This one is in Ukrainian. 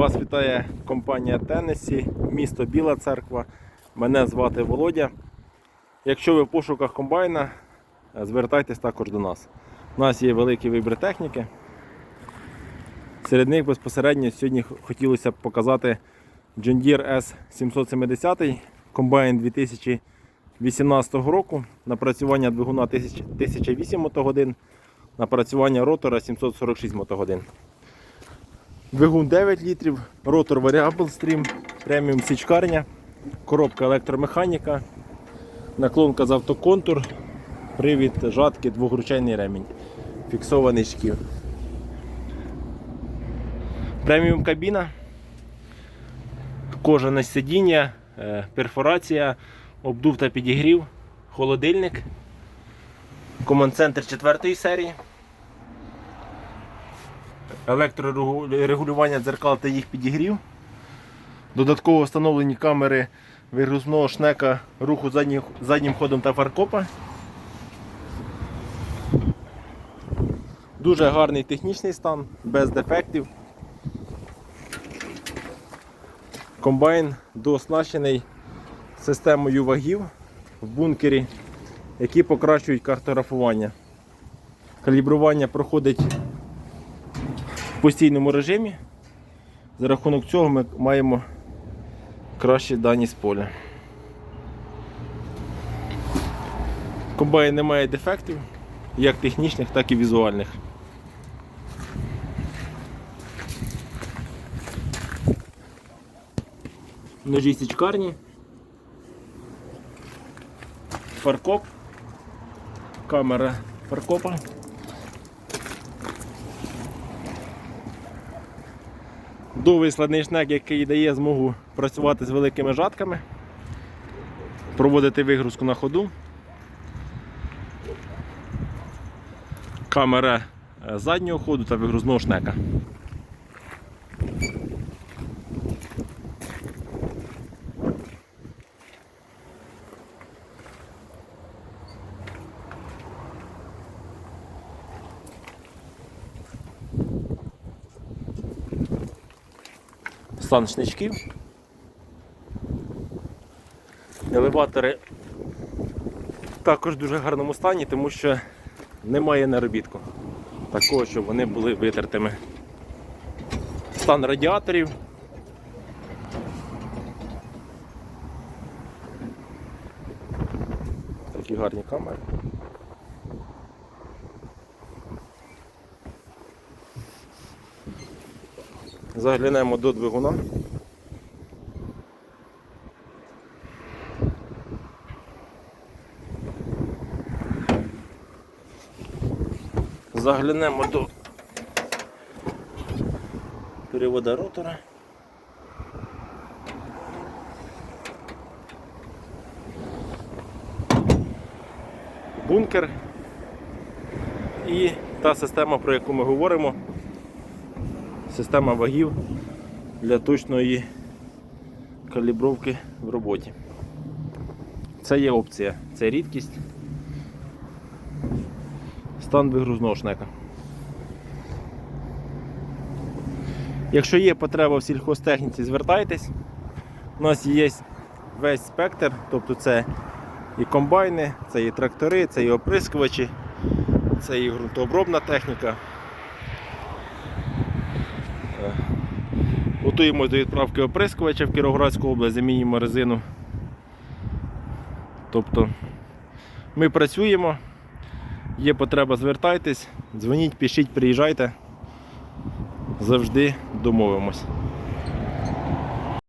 Вас вітає компанія Теннесі, місто Біла Церква. Мене звати Володя. Якщо ви в пошуках комбайна, звертайтесь також до нас. У нас є великий вибір техніки. Серед них безпосередньо сьогодні хотілося б показати John Deere S770 комбайн 2018 року, напрацювання двигуна 1000 1008 мотогодин, напрацювання ротора 746 мотогодин. Двигун 9 літрів, ротор Variable Stream, преміум січкарня, коробка електромеханіка, наклонка з автоконтур, привід жатки, двогручайний ремінь, фіксований шків. Преміум кабіна, кожане сидіння, е, перфорація, обдув та підігрів, холодильник, команд-центр 4 серії електрорегулювання дзеркал та їх підігрів. Додатково встановлені камери вигрузного шнека руху заднім, заднім ходом та фаркопа. Дуже гарний технічний стан, без дефектів. Комбайн дооснащений системою вагів в бункері, які покращують картографування. Калібрування проходить в постійному режимі. За рахунок цього ми маємо кращі дані з поля. Комбайн не має дефектів, як технічних, так і візуальних. Ножі січкарні, фаркоп, камера фаркопа. Довгий складний шнек, який дає змогу працювати з великими жатками, проводити вигрузку на ходу. Камера е, заднього ходу та вигрузного шнека. Стан шничків. Елеватори також в дуже гарному стані, тому що немає наробітку. Такого, щоб вони були витертими. Стан радіаторів. Такі гарні камери. Заглянемо до двигуна. Заглянемо до перевода ротора. Бункер і та система, про яку ми говоримо, система вагів для точної калібровки в роботі. Це є опція, це рідкість. Стан вигрузного шнека. Якщо є потреба в сільхозтехніці, звертайтесь. У нас є весь спектр, тобто це і комбайни, це і трактори, це і оприскувачі, це і ґрунтообробна техніка. Готуємось до відправки оприскувача в Кіровоградську область, замінюємо резину. Тобто ми працюємо, є потреба, звертайтесь, дзвоніть, пишіть, приїжджайте. Завжди домовимось.